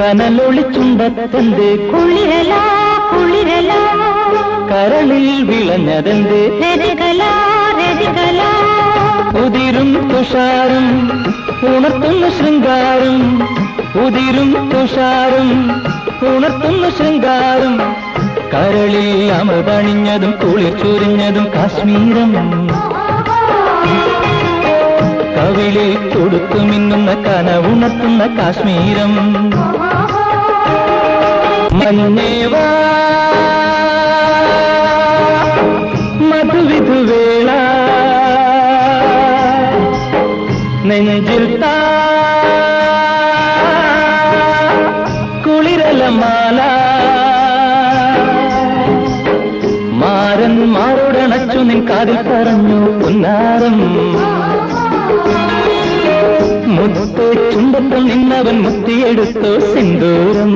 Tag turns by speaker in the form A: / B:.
A: കനലൊളിച്ചുണ്ടത്തെന്ത്
B: കുളിരല കുളിരല.
A: കരളിൽ
B: വിളഞ്ഞതന്റെ
A: ഉതിരും തുഷാരം ഉണർത്തുന്ന ശൃംഗാരം. ഉതിരും തുഷാരം ഉണർത്തുന്ന ശൃംഗാരം. കരളിൽ അമൃതണിഞ്ഞതും കുളിച്ചൊരിഞ്ഞതും കാശ്മീരം. കവിളിൽ കൊടുത്തു മിന്നുന്ന കനവുണർത്തുന്ന കാശ്മീരം. മഞ്ഞേവാ മധുവിധുവേള നെഞ്ചിൽ താ. കുളിരലമാല. മാരൻ മാറോടണച്ചു നിൻ കാതിൽ പറഞ്ഞു പുന്നാരം. ചുണ്ടത്തം നിന്നവൻ മുത്തിയെടുത്തു സിന്ദൂരം.